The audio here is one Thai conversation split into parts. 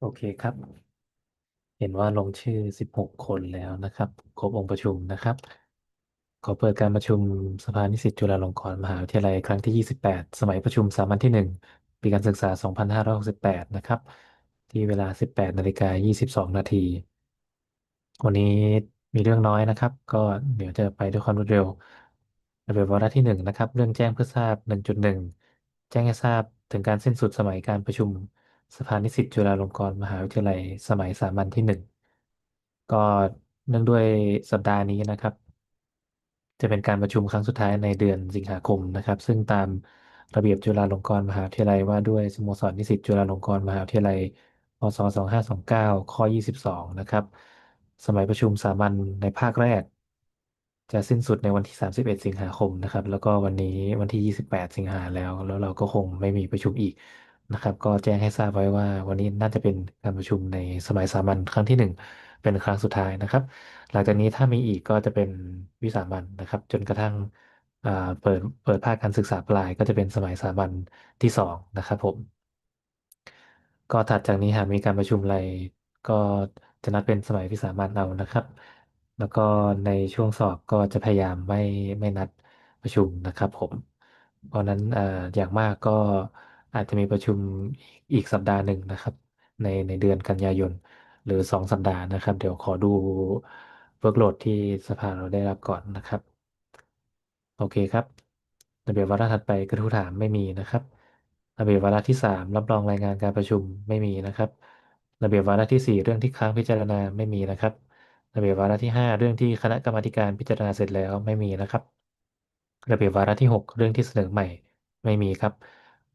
โอเคครับ เห็นว่าลงชื่อ 16 คนแล้วนะครับ ครบองค์ประชุมนะครับ ขอเปิดการประชุมสภานิสิตจุฬาลงกรณ์มหาวิทยาลัยครั้งที่ 28 สมัยประชุมสามัญที่ 1 ปีการศึกษา 2568 นะครับ ที่เวลา 18นาฬิกา22 นาที วันนี้มีเรื่องน้อยนะครับ ก็เดี๋ยวจะไปด้วยความรวดเร็วระเบียบวาระที่ 1 นะครับ เรื่องแจ้งเพื่อทราบ 1.1 แจ้งให้ทราบถึงการสิ้นสุดสมัยการประชุม สภานิสิตจุฬาลงกรณ์มหาวิทยาลัยสมัยสามัญที่หนึ่งก็เนื่องด้วยสัปดาห์นี้นะครับ จะเป็นการประชุมครั้งสุดท้ายในเดือนสิงหาคมนะครับ ซึ่งตามระเบียบจุฬาลงกรณ์มหาวิทยาลัยว่าด้วยสโมสรนิสิตจุฬาลงกรณ์มหาวิทยาลัยพศ2529 ข้อ 22 นะครับ สมัยประชุมสามัญในภาคแรก จะสิ้นสุดในวันที่ 31 สิงหาคมนะครับ แล้วก็วันนี้วันที่ 28 สิงหาแล้ว แล้วเราก็คงไม่มีประชุมอีก นะครับ ก็แจ้งให้ทราบไว้ว่า วันนี้น่าจะเป็นการประชุมในสมัยสามัญครั้งที่หนึ่งเป็นครั้งสุดท้ายนะครับ หลังจากนี้ถ้ามีอีกก็จะเป็นวิสามัญนะครับ จนกระทั่งอ่าเปิดเปิดภาคการศึกษาปลายก็จะเป็นสมัยสามัญที่สองนะครับผม ก็ถัดจากนี้หากมีการประชุมอะไรก็จะนัดเป็นสมัยวิสามัญเอานะครับ แล้วก็ในช่วงสอบก็จะพยายามไม่ไม่นัดประชุมนะครับผม เพราะนั้นอ่ออย่างมากก็ อาจจะมีประชุมอีกสัปดาห์หนึ่งนะครับ ในในเดือนกันยายน หรือสองสัปดาห์นะครับ เดี๋ยวขอดูเวิร์กโหลดที่สภาเราได้รับก่อนนะครับ โอเคครับระเบียบวาระถัดไปกระทู้ถามไม่มีนะครับระเบียบวาระที่สามรับรองรายงานการประชุมไม่มีนะครับ ระเบียบวาระที่สี่เรื่องที่ค้างพิจารณาไม่มีนะครับ ระเบียบวาระที่ห้าเรื่องที่คณะกรรมการพิจารณาเสร็จแล้วไม่มีนะครับ ระเบียบวาระที่ 6 เรื่องที่เสนอใหม่ไม่มีครับ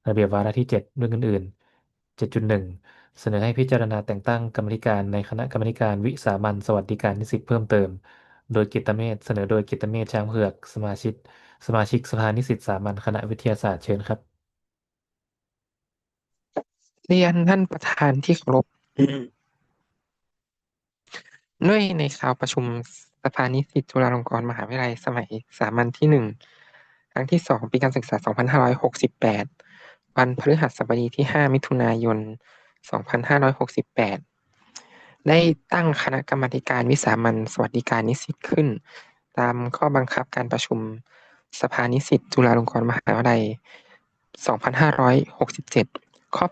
ระเบียบวาระที่ 7 เรื่องอื่น ๆ 7.1 เสนอให้พิจารณาแต่งตั้งกรรมาธิการในคณะกรรมาธิการวิสามัญสวัสดิการนิสิตเพิ่มเติม โดยกิตตเมธเสนอโดยกิตตเมธช้างเผือก สมาชิก สมาชิกสภานิสิตสามัญคณะวิทยาศาสตร์เชิญครับ เรียนท่านประธานที่เคารพด้วยในข่าวประชุมสภานิสิตจุฬาลงกรณ์มหาวิทยาลัยสมัยสามัญที่หนึ่งครั้งที่สองปีการศึกษา 2568 วันพฤหัสบดีที่ 5 มิถุนายน 2568 ได้ตั้งคณะกรรมการวิสามัญสวัสดิการนิสิตขึ้น ตามข้อบังคับการประชุมสภานิสิตจุฬาลงกรณ์มหาวิทยาลัย 2567 ข้อ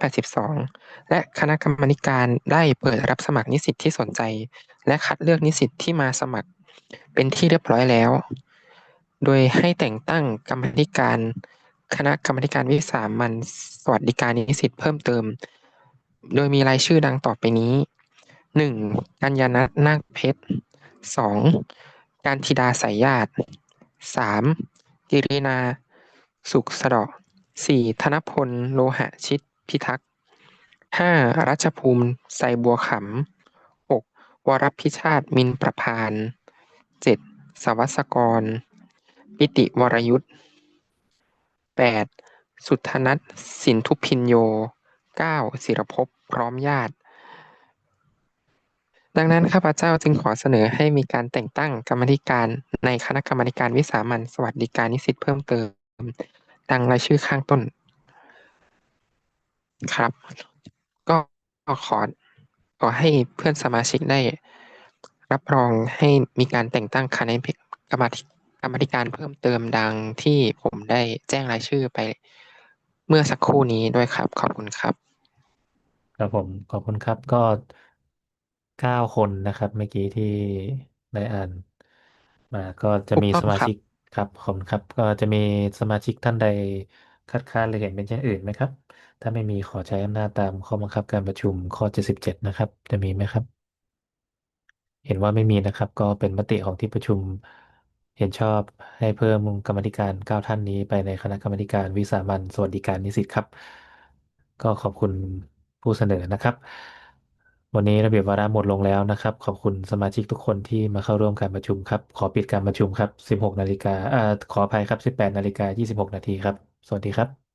82 และคณะกรรมการได้เปิดรับสมัครนิสิตที่สนใจ และคัดเลือกนิสิตที่มาสมัครเป็นที่เรียบร้อยแล้ว โดยให้แต่งตั้งกรรมาการ คณะกรรมการวิสามัญสวัสดิการนิสิตเพิ่มเติม โดยมีรายชื่อดังต่อไปนี้หนึ่งกัญญาณัฐนาคเพชรสองการธิดาสายญาติสามกิรินา สุขสะดาะสี่ธนพล โลหะชิตพิทักษ์ห้ารัชภูมิไซบัวขำหกวรพิชาติมินประพานเจ็ดสวัสกร ปิติวรยุทธ แปดสุทธนัทสินทุพินโยเก้าศิรภพพร้อมญาติ ดังนั้นข้าพเจ้าจึงขอเสนอให้มีการแต่งตั้งกรรมธิการในคณะกรรมการวิสามัญสวัสดิการนิสิตเพิ่มเติม ดังรายชื่อข้างต้น ครับ ก็ขอขอให้เพื่อนสมาชิกได้ รับรองให้มีการแต่งตั้งคณะกรรมาธิ กรรมาธิการเพิ่มเติมดังที่ผมได้แจ้งรายชื่อไปเมื่อสักครู่นี้ด้วยครับ ขอบคุณครับ ครับผมขอบคุณครับก็เก้าคนนะครับ เมื่อกี้ที่ได้อ่านมาก็จะถูกมีต้องครับสมาชิกครับขอบคุณครับ ก็จะมีสมาชิกท่านใดคัดค้านหรือเห็นเป็นเช่นอื่นไหมครับ ถ้าไม่มีขอใช้อำนาจตามข้อบังคับการประชุมข้อ77นะครับ จะมีไหมครับ เห็นว่าไม่มีนะครับ ก็เป็นมติของที่ประชุม เห็นชอบให้เพิ่มกรรมาธิการเก้าท่านนี้ไปในคณะกรรมาธิการวิสามัญสวัสดิการนิสิตครับ ก็ขอบคุณผู้เสนอนะครับ วันนี้ระเบียบวาระหมดลงแล้วนะครับ ขอบคุณสมาชิกทุกคนที่มาเข้าร่วมการประชุมครับ ขอปิดการประชุมครับ 16 นาฬิกาเอ่อขออภัยครับ 18 นาฬิกา 26 นาทีครับ สวัสดีครับ